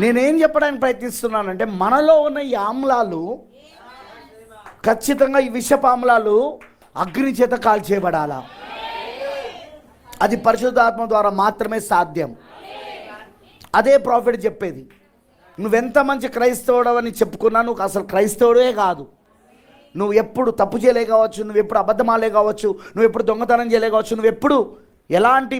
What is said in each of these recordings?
నేనేం చెప్పడానికి ప్రయత్నిస్తున్నానంటే మనలో ఉన్న ఈ ఆమ్లాలు ఖచ్చితంగా ఈ విషపామ్లాలు అగ్ని చేత కాల్చేయబడాలా? అది పరిశుద్ధాత్మ ద్వారా మాత్రమే సాధ్యం. అదే ప్రాఫిట్ చెప్పేది నువ్వెంత మంచి క్రైస్తవుడవని చెప్పుకున్నా నువ్వు అసలు క్రైస్తవుడే కాదు. నువ్వు ఎప్పుడు తప్పు చేయలే కావచ్చు నువ్వు ఎప్పుడు అబద్ధమాలే కావచ్చు నువ్వు ఎప్పుడు దొంగతనం చేయలే కావచ్చు నువ్వు ఎప్పుడు ఎలాంటి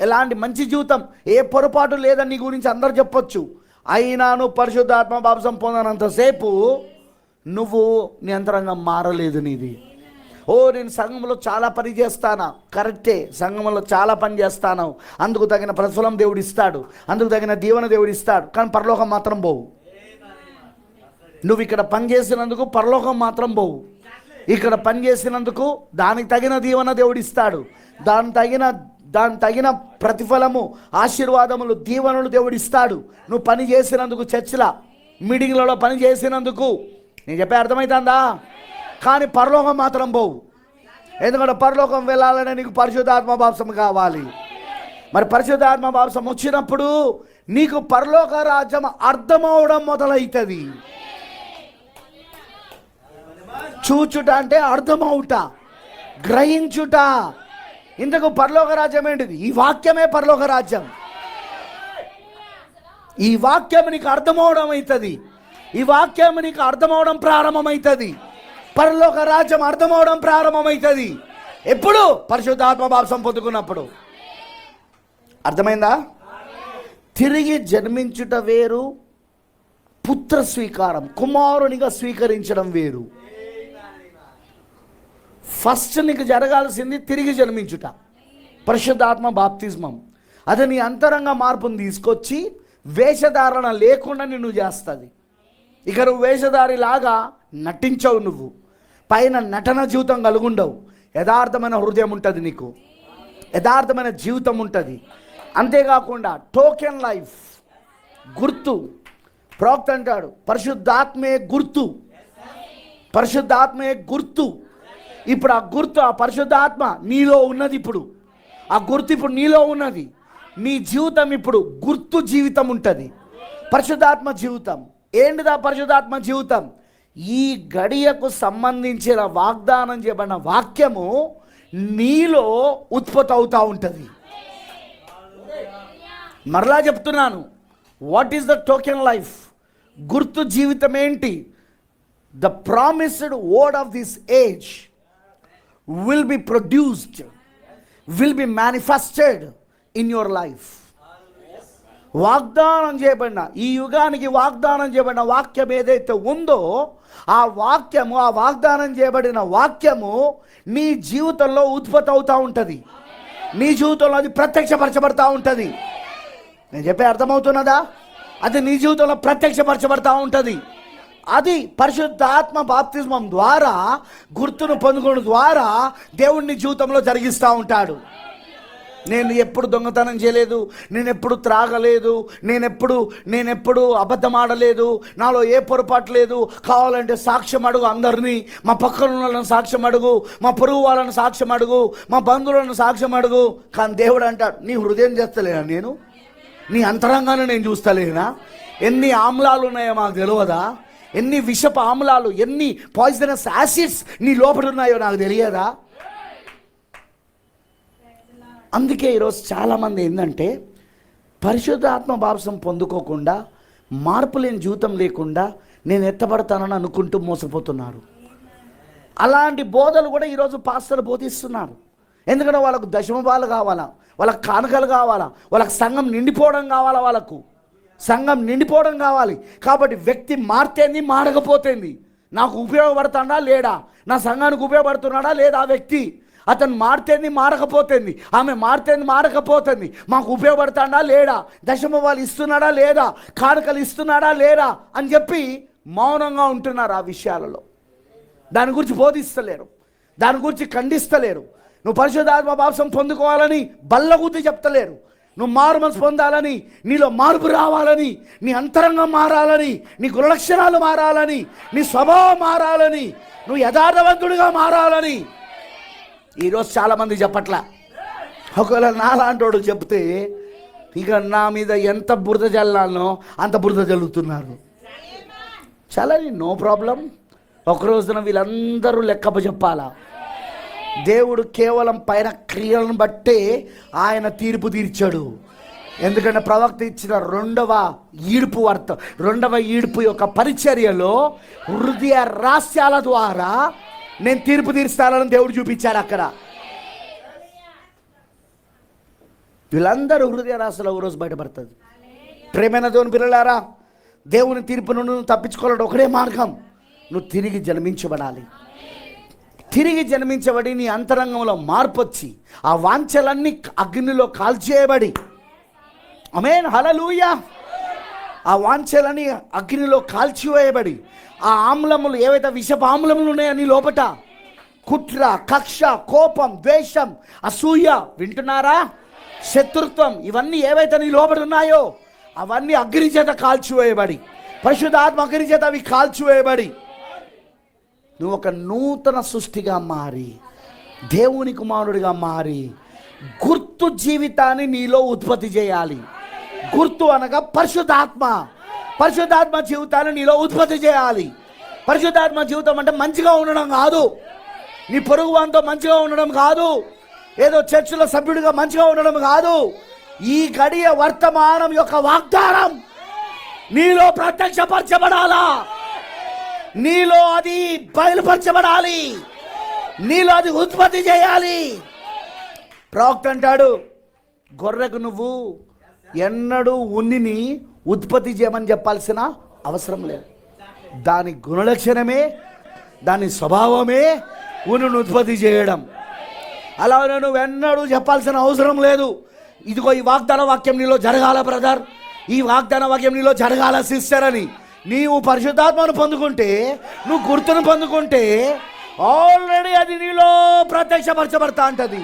ఎలాంటి మంచి జీవితం ఏ పొరపాటు లేదని నీ గురించి అందరు చెప్పొచ్చు. అయినాను పరిశుద్ధాత్మ బాప్సం పొందనంతసేపు నువ్వు నీ అంతరంగం మారలేదు నీది. ఓ నేను సంఘంలో చాలా పని చేస్తానా? కరెక్టే సంఘంలో చాలా పని చేస్తాను. అందుకు తగిన ప్రతిఫలం దేవుడు ఇస్తాడు. అందుకు తగిన దీవెన దేవుడు ఇస్తాడు. కానీ పరలోకం మాత్రం పోవు. నువ్వు ఇక్కడ పని చేసినందుకు పరలోకం మాత్రం పోవు. ఇక్కడ పని చేసినందుకు దానికి తగిన దీవెన దేవుడు ఇస్తాడు. దానికి తగిన దాని తగిన ప్రతిఫలము ఆశీర్వాదములు దీవెనలు దేవుడు ఇస్తాడు. నువ్వు పని చేసినందుకు చర్చిల మీటింగ్లలో పని చేసినందుకు. నేను చెప్పే అర్థమవుతుందా కానీ పరలోకం మాత్రం పోవు. ఎందుకంటే పరలోకం వెళ్ళాలని నీకు పరిశుద్ధాత్మ భావసం కావాలి. మరి పరిశుద్ధాత్మ భావసం వచ్చినప్పుడు నీకు పరలోక రాజ్యం అర్థమవడం మొదలవుతుంది చూచుట అంటే అర్థమవుట. గ్రహించుట. ఇంతకు పరలోక రాజ్యం ఏంటిది? ఈ వాక్యమే పరలోక రాజ్యం. ఈ వాక్యం నీకు అర్థమవడం అవుతుంది. ఈ వాక్యం నీకు అర్థమవడం ప్రారంభమవుతుంది. పరలోక రాజ్యం అర్థమవడం ప్రారంభమవుతుంది. ఎప్పుడు? పరిశుద్ధాత్మ బాప్సం పొందుకున్నప్పుడు. అర్థమైందా? తిరిగి జన్మించుట వేరు పుత్ర స్వీకారం కుమారునిగా స్వీకరించడం వేరు. ఫస్ట్ నీకు జరగాల్సింది తిరిగి జన్మించుట. పరిశుద్ధాత్మ బాప్తిజమం అది నీ అంతరంగ మార్పును తీసుకొచ్చి వేషధారణ లేకుండా నిన్ను చేస్తుంది. ఇక నువ్వు వేషధారిలాగా నటించవు నువ్వు. పైన నటన జీవితం కలుగుండవు. యథార్థమైన హృదయం ఉంటుంది నీకు. యథార్థమైన జీవితం ఉంటుంది. అంతేకాకుండా టోకెన్ లైఫ్ గుర్తు. ప్రోక్త అంటాడు పరిశుద్ధాత్మే గుర్తు. పరిశుద్ధాత్మే గుర్తు. ఇప్పుడు ఆ గుర్తు ఆ పరిశుద్ధాత్మ నీలో ఉన్నది ఇప్పుడు. ఆ గుర్తు ఇప్పుడు నీలో ఉన్నది. నీ జీవితం ఇప్పుడు గుర్తు జీవితం ఉంటుంది. పరిశుద్ధాత్మ జీవితం. ఏంటిదా పరిశుద్ధాత్మ జీవితం? ఈ గడియకు సంబంధించిన వాగ్దానం చేయబడిన వాక్యము నీలో ఉత్పత్తి అవుతూ ఉంటుంది. మరలా చెప్తున్నాను. What is the token life గుర్తు జీవితం ఏంటి? The promised word of this age will be produced will be manifested in your life వాగ్దానం చేయబడిన ఈ యుగానికి వాగ్దానం చేయబడిన వాక్యం ఏదైతే ఉందో ఆ వాక్యము ఆ వాగ్దానం చేయబడిన వాక్యము నీ జీవితంలో ఉత్పత్తి అవుతూ ఉంటుంది. నీ జీవితంలో అది ప్రత్యక్షపరచబడతా ఉంటుంది. నేను చెప్పే అర్థమవుతున్నదా? అది నీ జీవితంలో ప్రత్యక్షపరచబడతా ఉంటుంది. అది పరిశుద్ధాత్మ బాప్తిజమం ద్వారా గుర్తును పొందుకోవడం ద్వారా దేవుడిని జీవితంలో జరిగిస్తూ ఉంటాడు. నేను ఎప్పుడు దొంగతనం చేయలేదు నేను ఎప్పుడు త్రాగలేదు నేను ఎప్పుడు నేను ఎప్పుడు అబద్ధం ఆడలేదు నాలో ఏ పొరపాటు లేదు. కావాలంటే సాక్ష్యం అడుగు అందరినీ. మా పక్కన వాళ్ళని సాక్ష్యం అడుగు మా పొరుగు వాళ్ళని సాక్ష్యం అడుగు మా బంధువులను సాక్ష్యం అడుగు. కానీ దేవుడు అంటాడు నీ హృదయం చేస్తలేనా నేను? నీ అంతరంగానే నేను చూస్తలేనా? ఎన్ని ఆమ్లాలు ఉన్నాయో మాకు తెలియదా? ఎన్ని విషపు ఆమ్లాలు ఎన్ని పాయిజనస్ యాసిడ్స్ నీ లోపల ఉన్నాయో నాకు తెలియదా? అందుకే ఈరోజు చాలామంది ఏంటంటే పరిశుద్ధాత్మ భావసం పొందుకోకుండా మార్పు లేని జీవితం లేకుండా నేను ఎత్తబడతానని అనుకుంటూ మోసపోతున్నారు. అలాంటి బోధలు కూడా ఈరోజు పాస్టర్లు బోధిస్తున్నారు. ఎందుకంటే వాళ్ళకు దశమభాలు కావాలా? వాళ్ళకి కానుకలు కావాలా? వాళ్ళకి సంఘం నిండిపోవడం కావాలా వాళ్ళకు? సంఘం నిండిపోవడం కావాలి. కాబట్టి వ్యక్తి మారితేంది మారకపోతేంది? నాకు ఉపయోగపడుతుందా లేడా? నా సంఘానికి ఉపయోగపడుతున్నాడా లేదా ఆ వ్యక్తి? అతను మారితేంది మారకపోతుంది? ఆమె మారితేంది మారకపోతుంది? మాకు ఉపయోగపడతాడా లేడా? దశమ వాళ్ళు ఇస్తున్నాడా లేదా? కానుకలు ఇస్తున్నాడా లేడా అని చెప్పి మౌనంగా ఉంటున్నారు ఆ విషయాలలో. దాని గురించి బోధిస్తలేరు. దాని గురించి ఖండిస్తలేరు. నువ్వు పరిశుధాత్మ భావం పొందుకోవాలని బల్లగుద్ది చెప్తలేరు. నువ్వు మారు మనసు పొందాలని నీలో మార్పు రావాలని నీ అంతరంగం మారాలని నీ గుణలక్షణాలు మారాలని నీ స్వభావం మారాలని నువ్వు యథార్థవంతుడిగా మారాలని. ఈరోజు చాలామంది చెప్పట్లా. ఒకవేళ నాలాంటోడు చెప్తే ఇక నా మీద ఎంత బురద చల్లాలనో అంత బురద చల్లుతున్నారు చాలా నో ప్రాబ్లం. ఒక రోజున వీళ్ళందరూ లెక్కప చెప్పాలా? దేవుడు కేవలం పైన క్రియలను బట్టే ఆయన తీర్పు తీర్చాడు. ఎందుకంటే ప్రవక్త ఇచ్చిన రెండవ ఈడుపు అర్థం రెండవ ఈడుపు యొక్క పరిచర్యలో హృదయ రహస్యాల ద్వారా నేను తీర్పు తీర్స్తానని దేవుడు చూపించాడు అక్కడ. వీళ్ళందరూ హృదయ రాశిలో రోజు బయటపడుతుంది ప్రేమైన దేవుని పిల్లలారా దేవుని తీర్పు నుండి తప్పించుకోవాలంటే ఒకటే మార్గం నువ్వు తిరిగి జన్మించబడాలి. తిరిగి జన్మించబడి నీ అంతరంగంలో మార్పు వచ్చి ఆ వాంఛలన్నీ అగ్నిలో కాల్చేయబడి. అమేన్ హలలుయ ఆ వాంఛలని అగ్నిలో కాల్చివేయబడి. ఆ ఆమ్లములు ఏవైతే విషపు ఆమ్లములు ఉన్నాయో నీ లోపట కుట్ర కక్ష కోపం ద్వేషం అసూయ వింటున్నారా? శత్రుత్వం ఇవన్నీ ఏవైతే నీ లోపల ఉన్నాయో అవన్నీ అగ్ని చేత కాల్చివేయబడి. పరిశుద్ధాత్మ అగ్ని చేత అవి కాల్చివేయబడి. నువ్వు ఒక నూతన సృష్టిగా మారి దేవుని కుమారుడిగా మారి గుర్తు జీవితాన్ని నీలో ఉత్పత్తి చేయాలి. గుర్తు అనగా పరిశుద్ధాత్మ. పరిశుద్ధాత్మ జీవితాన్ని నీలో ఉత్పత్తి చేయాలి. పరిశుద్ధాత్మ జీవితం అంటే మంచిగా ఉండడం కాదు. నీ పొరుగు వానితో మంచిగా ఉండడం కాదు. ఏదో చర్చిలో సభ్యుడిగా మంచిగా ఉండడం కాదు. ఈ గడియ వర్తమానం యొక్క వాగ్దానం నీలో ప్రత్యక్షపరచబడాలా? నీలో అది బయలుపరచబడాలి. నీలో అది ఉత్పత్తి చేయాలి. ప్రవక్త అంటాడు గొర్రెకు నువ్వు ఎన్నడూ ఉన్నిని ఉత్పత్తి చేయమని చెప్పాల్సిన అవసరం లేదు. దాని గుణలక్షణమే దాని స్వభావమే ఉన్నిని ఉత్పత్తి చేయడం. అలా నువ్వు ఎన్నడూ చెప్పాల్సిన అవసరం లేదు. ఇదిగో ఈ వాగ్దాన వాక్యం నీలో జరగాల బ్రదర్. ఈ వాగ్దాన వాక్యం నీలో జరగాల సిస్టర్ అని. నీవు పరిశుద్ధాత్మను పొందుకుంటే నువ్వు గుర్తును పొందుకుంటే ఆల్రెడీ అది నీలో ప్రత్యక్షపరచబడతా ఉంటుంది.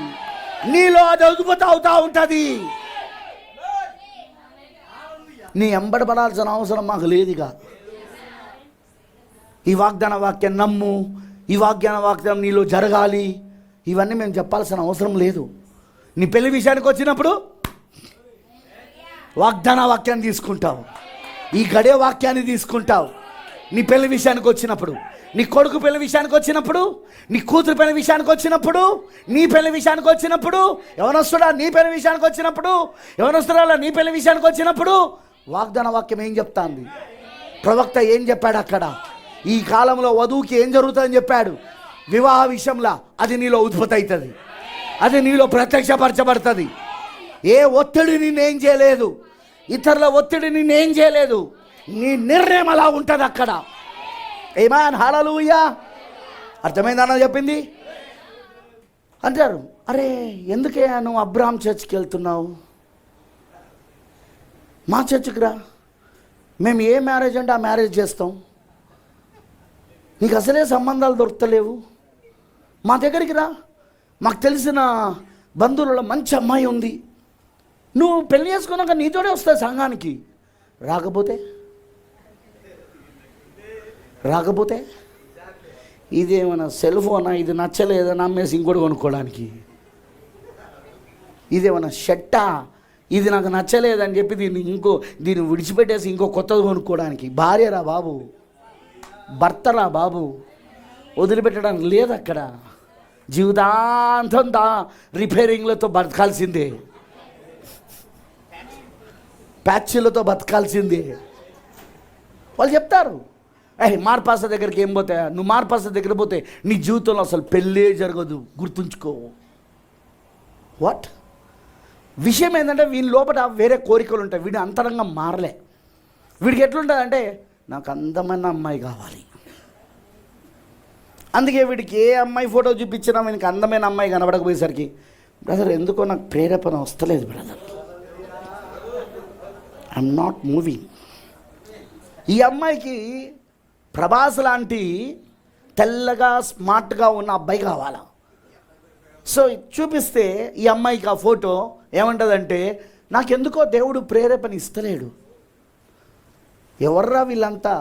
నీలో అది అదుపుతూ అవుతా ఉంటుంది. నీ ఎంబడబడాల్సిన అవసరం మాకు లేదుగా. ఈ వాగ్దాన వాక్యం నమ్ము ఈ వాగ్దాన వాక్యం నీలో జరగాలి. ఇవన్నీ మేము చెప్పాల్సిన అవసరం లేదు. నీ పెళ్ళి విషయానికి వచ్చినప్పుడు వాగ్దాన వాక్యాన్ని తీసుకుంటావు. ఈ గడే వాక్యాన్ని తీసుకుంటావు. నీ పెళ్ళి విషయానికి వచ్చినప్పుడు నీ కొడుకు పెళ్ళి విషయానికి వచ్చినప్పుడు నీ కూతురు పెళ్ళి విషయానికి వచ్చినప్పుడు నీ పెళ్ళి విషయానికి వచ్చినప్పుడు ఎవరొస్తుడా నీ పెళ్ళి విషయానికి వచ్చినప్పుడు ఎవరొస్తుడా నీ పెళ్ళి విషయానికి వచ్చినప్పుడు వాగ్దాన వాక్యం ఏం చెప్తాంది? ప్రవక్త ఏం చెప్పాడు అక్కడ? ఈ కాలంలో వధువుకి ఏం జరుగుతుందని చెప్పాడు? వివాహ విషయంలో అది నీలో ఉత్పత్తి అవుతుంది అది నీలో ప్రత్యక్షపరచబడుతుంది. ఏ ఒత్తిడి నిన్నేం చేయలేదు. ఇతరుల ఒత్తిడి నిన్నేం చేయలేదు. నీ నిర్ణయం అలా ఉంటుంది అక్కడ. ఏమాన్ హాలూయా అర్థమైందన్న చెప్పింది? అంటారు అరే ఎందుకే నువ్వు అబ్రాహం చర్చ్కి వెళ్తున్నావు? మా చర్చ్కి రా. మేము ఏ మ్యారేజ్ అంటే ఆ మ్యారేజ్ చేస్తాం. నీకు అసలే సంబంధాలు దొరకలేవు. మా దగ్గరికి రా. మాకు తెలిసిన బంధువులలో మంచి అమ్మాయి ఉంది. నువ్వు పెళ్ళి చేసుకున్నాక నీతోనే వస్తాయి సంఘానికి. రాకపోతే? రాకపోతే? ఇదేమైనా సెల్ ఫోనా? ఇది నచ్చలేదని అమ్మేసి ఇంకోటి కొనుక్కోవడానికి ఇదేమైనా షట్టా ఇది నాకు నచ్చలేదని చెప్పి దీన్ని ఇంకో దీన్ని విడిచిపెట్టేసి ఇంకో కొత్తది కొనుక్కోవడానికి భార్యరా బాబు. భర్తరా బాబు. వదిలిపెట్టడానికి లేదు అక్కడ. జీవితాంతం దా రిపేరింగ్లతో బతకాల్సిందే. ప్యాచ్లతో బతకాల్సిందే. వాళ్ళు చెప్తారు. ఏ మార్పాస దగ్గరికి ఏం పోతే నువ్వు మార్పాస దగ్గర పోతే నీ జీవితంలో అసలు పెళ్ళే జరగదు. గుర్తుంచుకో. వాట్ విషయం ఏంటంటే వీని లోపల వేరే కోరికలు ఉంటాయి. వీడు అంతరంగం మారలే. వీడికి ఎట్లుంటుంది అంటే నాకు అందమైన అమ్మాయి కావాలి. అందుకే వీడికి ఏ అమ్మాయి ఫోటో చూపించినా వీనికి అందమైన అమ్మాయి కనబడకపోయేసరికి బ్రదర్ ఎందుకో నాకు ప్రేరేపణ వస్తలేదు బ్రదర్. ఐఎమ్ నాట్ మూవింగ్ ఈ అమ్మాయికి ప్రభాస్ లాంటి తెల్లగా స్మార్ట్గా ఉన్న అబ్బాయి కావాలా? సో చూపిస్తే ఈ అమ్మాయికి ఆ ఫోటో ఏమంటుందంటే నాకెందుకో దేవుడు ప్రేరేపణ ఇస్తలేడు. ఎవర్రా వీళ్ళంతా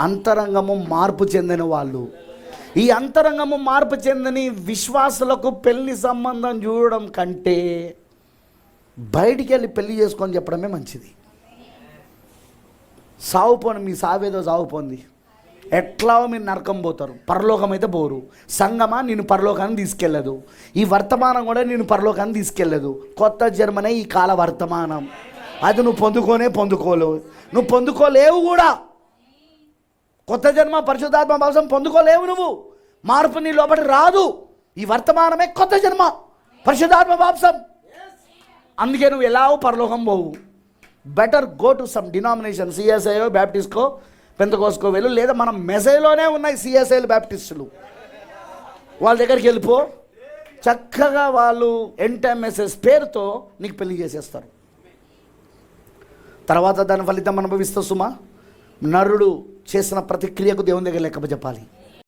అంతరంగము మార్పు చెందిన వాళ్ళు? ఈ అంతరంగము మార్పు చెందని విశ్వాసులకు పెళ్ళి సంబంధం చూడడం కంటే బయటికి వెళ్ళి పెళ్ళి చేసుకొని చెప్పడమే మంచిది. సావు పోను మీ సావేదో సావుపోంది ఎట్లా మీరు నరకం పోతారు? పరలోకం అయితే పోరు. సంగమా నేను పరలోకాన్ని తీసుకెళ్ళదు. ఈ వర్తమానం కూడా నేను పరలోకాన్ని తీసుకెళ్ళదు. కొత్త జన్మనే ఈ కాల వర్తమానం. అది నువ్వు పొందుకోనే పొందుకోలేవు. నువ్వు పొందుకోలేవు కూడా. కొత్త జన్మ పరిశుద్ధాత్మ భావం పొందుకోలేవు నువ్వు. మార్పు నీ లోపల రాదు. ఈ వర్తమానమే కొత్త జన్మ. పరిశుద్ధాత్మ వాంసం అందుకే నువ్వు ఎలా పరలోకం పోవు. Better go to some denomination CSI బ్యాప్టిస్కో పెంతకోసుకో వెళ్ళు. లేదా మనం మెసైలోనే ఉన్నాయి సిఎస్ఐలు బ్యాప్టిస్టులు వాళ్ళ దగ్గరికి వెళ్ళిపో. చక్కగా వాళ్ళు ఎన్టీఎంఎస్ఎస్ పేరుతో నీకు పెళ్ళి చేసేస్తారు. తర్వాత దాని ఫలితం అనుభవిస్తా సుమా. నరుడు చేసిన ప్రతిక్రియకు దేవుని దగ్గర లెక్క చెప్పాలి.